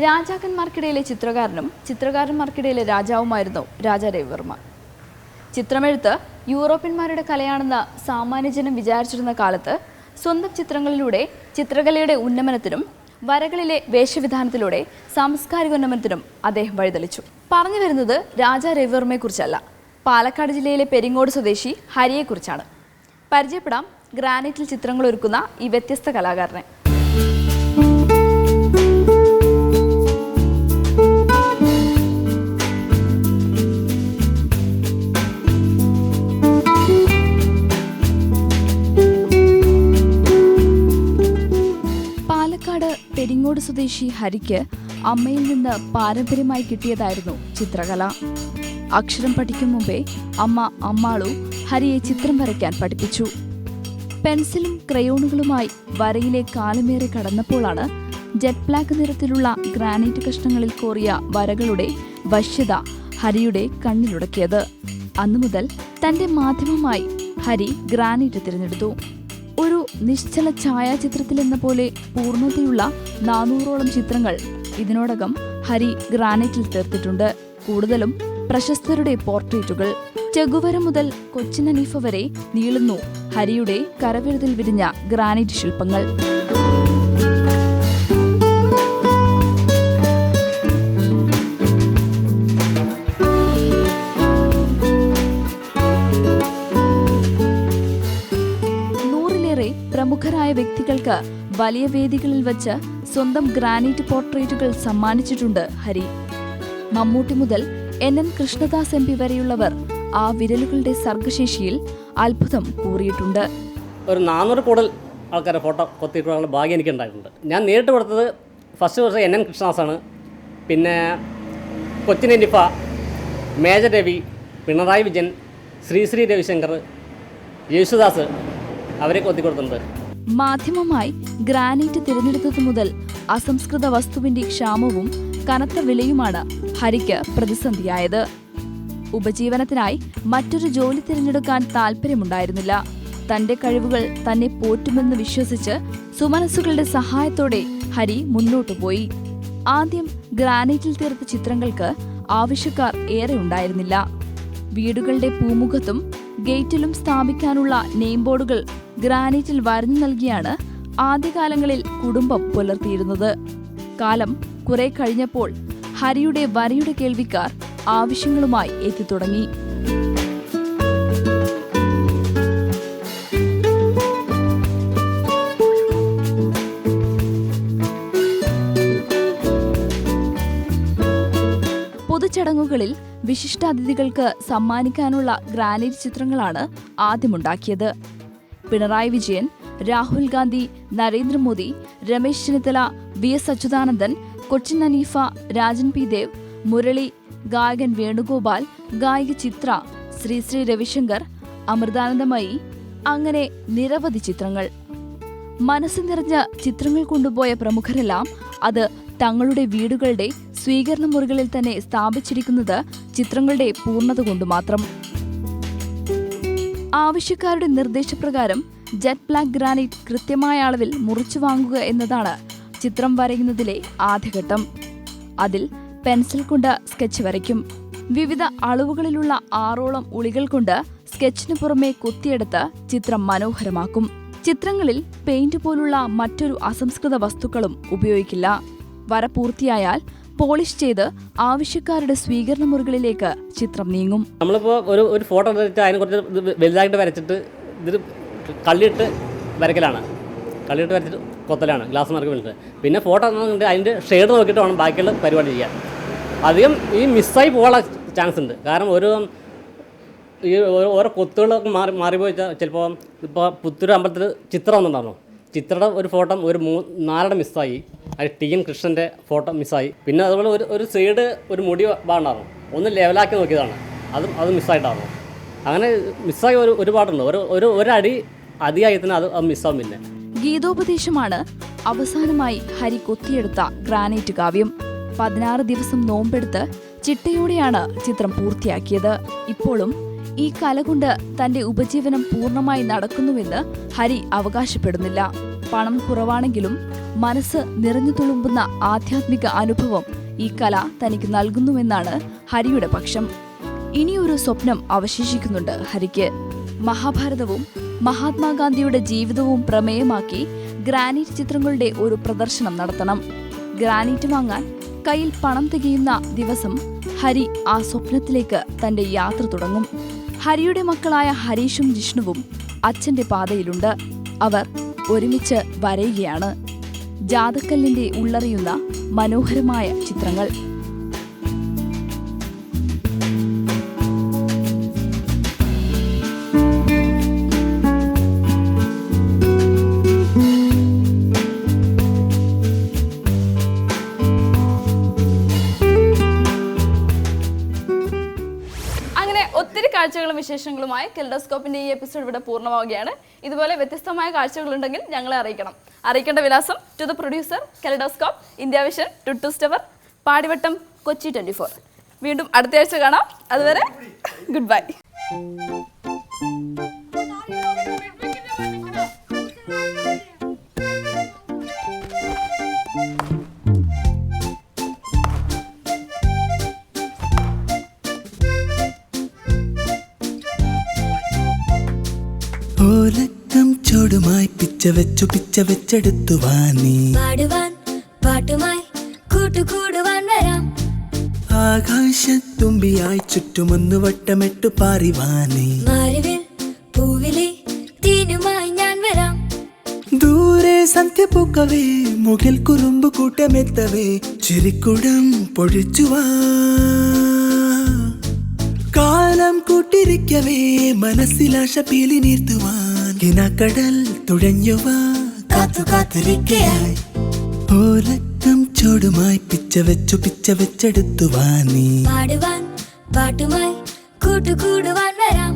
രാജാക്കന്മാർക്കിടയിലെ ചിത്രകാരനും ചിത്രകാരന്മാർക്കിടയിലെ രാജാവുമായിരുന്നു രാജാ രവിവർമ്മ. ചിത്രമെഴുത്ത് യൂറോപ്യന്മാരുടെ കലയാണെന്ന് സാമാന്യജനം വിചാരിച്ചിരുന്ന കാലത്ത് സ്വന്തം ചിത്രങ്ങളിലൂടെ ചിത്രകലയുടെ ഉന്നമനത്തിനും വരകളിലെ വേഷവിധാനത്തിലൂടെ സാംസ്കാരിക ഉന്നമനത്തിനും അദ്ദേഹം വഴിതെളിച്ചു. പറഞ്ഞു വരുന്നത് രാജാ രവിവർമ്മയെക്കുറിച്ചല്ല. പാലക്കാട് ജില്ലയിലെ പെരിങ്ങോട് സ്വദേശി ഹരിയെക്കുറിച്ചാണ്. പരിചയപ്പെടാം ഗ്രാനൈറ്റിൽ ചിത്രങ്ങൾ ഒരുക്കുന്ന ഈ വ്യത്യസ്ത കലാകാരനെ. സ്വദേശി ഹരിക്ക് അമ്മയിൽ നിന്ന് പാരമ്പര്യമായി കിട്ടിയതായിരുന്നു ചിത്രകല. അക്ഷരം പഠിക്കും മുമ്പേ അമ്മ അമ്മാളു ഹരിയെ ചിത്രം വരയ്ക്കാൻ പഠിപ്പിച്ചു. പെൻസിലും ക്രയോണുകളുമായി വരയിലെ കാലമേറെ കടന്നപ്പോഴാണ് ജെറ്റ് ബ്ലാക്ക് നിറത്തിലുള്ള ഗ്രാനൈറ്റ് കഷ്ണങ്ങളിൽ കോറിയ വരകളുടെ വശ്യത ഹരിയുടെ കണ്ണിലുടക്കിയത്. അന്നു മുതൽ തന്റെ മാധ്യമമായി ഹരി ഗ്രാനൈറ്റ് തിരഞ്ഞെടുത്തു. ഒരു നിശ്ചല ഛായാചിത്രത്തിൽ എന്ന പോലെ പൂർണതയുള്ള നാനൂറോളം ചിത്രങ്ങൾ ഇതിനോടകം ഹരി ഗ്രാനൈറ്റിൽ തീർത്തിട്ടുണ്ട്. കൂടുതലും പ്രശസ്തരുടെ പോർട്രേറ്റുകൾ. ചെഗുവര മുതൽ കൊച്ചിൻ അനീഫ വരെ നീളുന്നു ഹരിയുടെ കരവിരുതിൽ വിരിഞ്ഞ ഗ്രാനൈറ്റ് ശില്പങ്ങൾ. വ്യക്തികൾക്ക് വലിയ വേദികളിൽ വച്ച് സ്വന്തം ഗ്രാനൈറ്റ് പോർട്രേറ്റുകൾ സമ്മാനിച്ചിട്ടുണ്ട് ഹരി. മമ്മൂട്ടി മുതൽ N N Krishnadas M P വരെയുള്ളവർ ആ വിരലുകളുടെ സർഗശേഷിയിൽ അത്ഭുതം കൂറിയിട്ടുണ്ട്. ഒരു നാനൂറ് കൂടുതൽ ആൾക്കാരെ ഫോട്ടോ കൊത്തിയിട്ടുള്ള ഭാഗ്യം എനിക്ക് ഉണ്ടായിട്ടുണ്ട് ഞാൻ നേരിട്ട് കൊടുത്തത് ഫസ്റ്റ് വർഷം എൻ എൻ കൃഷ്ണദാസ് ആണ് പിന്നെ കൊച്ചിൻ എനിഫ മേജർ രവി പിണറായി വിജയൻ ശ്രീശ്രീ രവിശങ്കർ യേശുദാസ് അവരെ കൊത്തി കൊടുത്തിട്ടുണ്ട് മാധ്യമമായി ഗ്രാനൈറ്റ് തിരഞ്ഞെടുത്തത് മുതൽ അസംസ്കൃത വസ്തുവിന്റെ ക്ഷാമവും കനത്ത വിലയുമാണ് ഹരിക്ക് പ്രതിസന്ധിയായത്. ഉപജീവനത്തിനായി മറ്റൊരു ജോലി തിരഞ്ഞെടുക്കാൻ താല്പര്യമുണ്ടായിരുന്നില്ല തന്റെ കഴിവുകൾ തന്നെ പോറ്റുമെന്ന് വിശ്വസിച്ച് സുമനസ്സുകളുടെ സഹായത്തോടെ ഹരി മുന്നോട്ടു പോയി. ആദ്യം ഗ്രാനൈറ്റിൽ തീർത്ത ചിത്രങ്ങൾക്ക് ആവശ്യക്കാർ ഏറെ ഉണ്ടായിരുന്നില്ല. വീടുകളുടെ പൂമുഖത്തും ഗേറ്റിലും സ്ഥാപിക്കാനുള്ള നെയിം ബോർഡുകൾ ഗ്രാനൈറ്റിൽ വരഞ്ഞു നൽകിയാണ് ആദ്യകാലങ്ങളിൽ കുടുംബം പുലർത്തിയിരുന്നത്. കാലം കുറെ കഴിഞ്ഞപ്പോൾ ഹരിയുടെ വരയുടെ കേൾവിക്കാർ ആവശ്യങ്ങളുമായി എത്തിത്തുടങ്ങി. പൊതുചടങ്ങുകളിൽ വിശിഷ്ടാതിഥികൾക്ക് സമ്മാനിക്കാനുള്ള ഗ്രാനൈറ്റ് ചിത്രങ്ങളാണ് ആദ്യമുണ്ടാക്കിയത്. Pinarayi Vijayan Rahul Gandhi Narendra Modi Ramesh Chennithala V S Achuthanandan Cochin Haneefa Rajan P Dev Murali ഗായകൻ വേണുഗോപാൽ ഗായിക ചിത്ര ശ്രീശ്രീ രവിശങ്കർ അമൃതാനന്ദമയി അങ്ങനെ നിരവധി ചിത്രങ്ങൾ. മനസ്സ് നിറഞ്ഞ ചിത്രങ്ങൾ കൊണ്ടുപോയ പ്രമുഖരെല്ലാം അത് തങ്ങളുടെ വീടുകളുടെ സ്വീകരണ മുറികളിൽ തന്നെ സ്ഥാപിച്ചിരിക്കുന്നത് ചിത്രങ്ങളുടെ പൂർണത കൊണ്ട് മാത്രം. ആവശ്യക്കാരുടെ നിർദ്ദേശപ്രകാരം ജെറ്റ് ബ്ലാക്ക് ഗ്രാനൈറ്റ് കൃത്യമായ അളവിൽ മുറിച്ചു വാങ്ങുക എന്നതാണ് ചിത്രം വരയുന്നതിലെ ആദ്യഘട്ടം. അതിൽ പെൻസിൽ കൊണ്ട് സ്കെച്ച് വരയ്ക്കും. വിവിധ അളവുകളിലുള്ള ആറോളം ഉളികൾ കൊണ്ട് സ്കെച്ചിന് പുറമെ കുത്തിയെടുത്ത് ചിത്രം മനോഹരമാക്കും. ചിത്രങ്ങളിൽ പെയിന്റ് പോലുള്ള മറ്റൊരു അസംസ്കൃത വസ്തുക്കളും ഉപയോഗിക്കില്ല. വര പൂർത്തിയായാൽ പോളിഷ് ചെയ്ത് ആവശ്യക്കാരുടെ സ്വീകരണ മുറികളിലേക്ക് ചിത്രം നീങ്ങും. നമ്മളിപ്പോ ഒരു ഒരു ഫോട്ടോ എടുത്തിട്ട് അതിനെ കുറച്ച് വലുതായിട്ട് വരച്ചിട്ട് ഇതിൽ കള്ളിയിട്ട് വരയ്ക്കലാണ്. കള്ളിയിട്ട് വരച്ചിട്ട് കൊത്തലാണ് ഗ്ലാസ് മാർക്ക് വേണ്ടിയിട്ട് പിന്നെ ഫോട്ടോ എന്നുണ്ടെങ്കിൽ അതിന്റെ ഷെയ്ഡ് നോക്കിയിട്ട് വേണം ബാക്കിയുള്ള പരിപാടി ചെയ്യാൻ. അധികം ഈ മിസ്സായി പോകാനുള്ള ചാൻസ് ഉണ്ട്. കാരണം ഒരു ഈ ഓരോ കൊത്തുകളൊക്കെ മാറി മാറിപ്പോയി ചിലപ്പോൾ ഇപ്പോൾ പുത്തൂർ അമ്പലത്തിൽ ചിത്രം ഒന്നുണ്ടായിരുന്നു ചിത്രയുടെ ഒരു ഫോട്ടോ ഒരു മൂ നാലെണ്ണം മിസ്സായി. അത് ടി എൻ കൃഷ്ണന്റെ ഫോട്ടോ മിസ്സായി. പിന്നെ അതുപോലെ ഒരു ഒരു സൈഡ് ഒരു മുടി ഭാഗമുണ്ടായിരുന്നു ഒന്ന് ലെവലാക്കി നോക്കിയതാണ്. അതും അത് മിസ്സായിട്ടാണ്. അങ്ങനെ മിസ്സായി ഒരു ഒരുപാടുണ്ട് ഒരു ഒരു ഒരടി അധികമായി തന്നെ അത് മിസ്സാവും പിന്നെ ഗീതോപദേശമാണ് അവസാനമായി ഹരി കൊത്തിയെടുത്ത ഗ്രാനൈറ്റ് കാവ്യം. പതിനാറ് ദിവസം നോമ്പെടുത്ത് ചിട്ടയോടെയാണ് ചിത്രം പൂർത്തിയാക്കിയത്. ഇപ്പോഴും ഈ കല കൊണ്ട് തന്റെ ഉപജീവനം പൂർണമായി നടക്കുന്നുവെന്ന് ഹരി അവകാശപ്പെടുന്നില്ല. പണം കുറവാണെങ്കിലും മനസ്സ് നിറഞ്ഞു തുളുമ്പുന്ന ആധ്യാത്മിക അനുഭവം ഈ കല തനിക്ക് നൽകുന്നുവെന്നാണ് ഹരിയുടെ പക്ഷം. ഇനിയൊരു സ്വപ്നം അവശേഷിക്കുന്നുണ്ട് ഹരിക്ക്. മഹാഭാരതവും മഹാത്മാഗാന്ധിയുടെ ജീവിതവും പ്രമേയമാക്കി ഗ്രാനൈറ്റ് ചിത്രങ്ങളുടെ ഒരു പ്രദർശനം നടത്തണം. ഗ്രാനൈറ്റ് വാങ്ങാൻ കയ്യിൽ പണം തികയുന്ന ദിവസം ഹരി ആ സ്വപ്നത്തിലേക്ക് തന്റെ യാത്ര തുടങ്ങും. ഹരിയുടെ മക്കളായ ഹരീഷും ജിഷ്ണുവും അച്ഛന്റെ പാതയിലുണ്ട്. അവർ ഒരുമിച്ച് വരയുകയാണ്. ജാതക്കല്ലിന്റെ ഉള്ളറിയുന്ന മനോഹരമായ ചിത്രങ്ങൾ. കാഴ്ചകളും വിശേഷങ്ങളുമായി കെൽഡോസ്കോപ്പിന്റെ ഈ എപ്പിസോഡ് ഇവിടെ പൂർണമാവുകയാണ്. ഇതുപോലെ വ്യത്യസ്തമായ കാഴ്ചകളുണ്ടെങ്കിൽ ഞങ്ങളെ അറിയിക്കണം. അറിയിക്കേണ്ട വിലാസം to the producer kaleidoscope India vision two two സ്റ്റവർ Padivattam Kochi twenty വീണ്ടും അടുത്ത ആഴ്ച കാണാം. അതുവരെ ഗുഡ് ബൈ ഓലക്കം ചൂടുമായി പിച്ച വെച്ചു പിച്ച വെച്ചെടുത്തു വാനി പാടുവാൻ പാട്ടുമായി കൂട്ടുകൂടുവാൻ വരാം. ആകാശത്തുമ്പിയായി ചുറ്റുമൊന്നു വട്ടമിട്ടു പാറിവാനി മാരുവിൽ പൂവിലെ തേനുമായി ഞാൻ വരാം. ദൂരെ സന്ധ്യ പൂക്കവേ മുകിൽ കുറുമ്പ് കൂട്ടമെത്തവേ ചിരിക്കുടം പൊഴിച്ചുവാ. താളം കൂട്ടിരിക്കവേ മനസ്സിലാശ പീലി നീർത്തുവാൻ. കിനാക്കടൽ തുഴഞ്ഞുവാ കാത്തു കാത്തിരിക്കയായി. ഓരക്കം ചൂടുമായി പിച്ച വെച്ചു പിച്ച വെച്ചെടുത്തുവാൻ നീ. പാടുവാൻ പാട്ടുമായി കൂട്ടുകൂടുവാൻ വരാം.